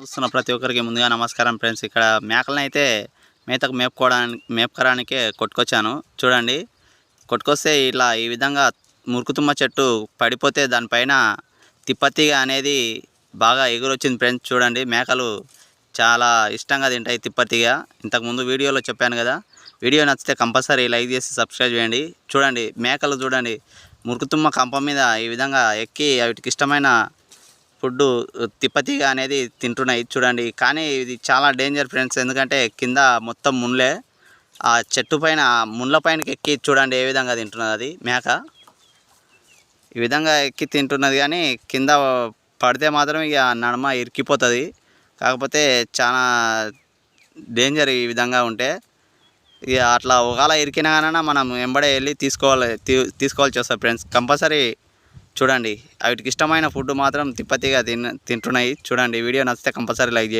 చూస్తున్న ప్రతి ఒక్కరికి ముందుగా నమస్కారం ఫ్రెండ్స్. ఇక్కడ మేకలను అయితే మేతకు మేపుకోవడానికి మేపుకోవడానికే కొట్టుకొచ్చాను. చూడండి కొట్టుకొస్తే ఇట్లా ఈ విధంగా మురుకుతుమ్మ చెట్టు పడిపోతే దానిపైన తిప్పతీగ అనేది బాగా ఎగురొచ్చింది ఫ్రెండ్స్. చూడండి మేకలు చాలా ఇష్టంగా తింటాయి తిప్పతీగ. ఇంతకుముందు వీడియోలో చెప్పాను కదా వీడియో నచ్చితే కంపల్సరీ లైక్ చేసి సబ్స్క్రైబ్ చేయండి. చూడండి మేకలు చూడండి మురుకుతుమ్మ కంప మీద ఈ విధంగా ఎక్కి వాటికి ఇష్టమైన ఫుడ్ తిప్పతిగా అనేది తింటున్నాయి చూడండి. కానీ ఇది చాలా డేంజర్ ఫ్రెండ్స్. ఎందుకంటే కింద మొత్తం మున్లే ఆ చెట్టు పైన ముళ్ళ పైనకి ఎక్కి చూడండి ఏ విధంగా తింటున్నది అది. మేక. ఈ విధంగా ఎక్కి తింటున్నది కానీ కింద పడితే మాత్రం ఇక నడమ ఇరికిపోతుంది. కాకపోతే చాలా డేంజర్ ఈ విధంగా ఉంటే. ఇక అట్లా ఒకవేళ ఇరికినా కానీ మనం వెంబడే వెళ్ళి తీసుకోవాలి తీసుకోవాల్సి వస్తుంది ఫ్రెండ్స్. కంపల్సరీ చూడండి. వాటికి ఇష్టమైన ఫుడ్ మాత్రం తిప్పతిగా తిన్ తింటున్నాయి. చూడండి వీడియో నచ్చితే కంపల్సరీ లైక్ చేయండి.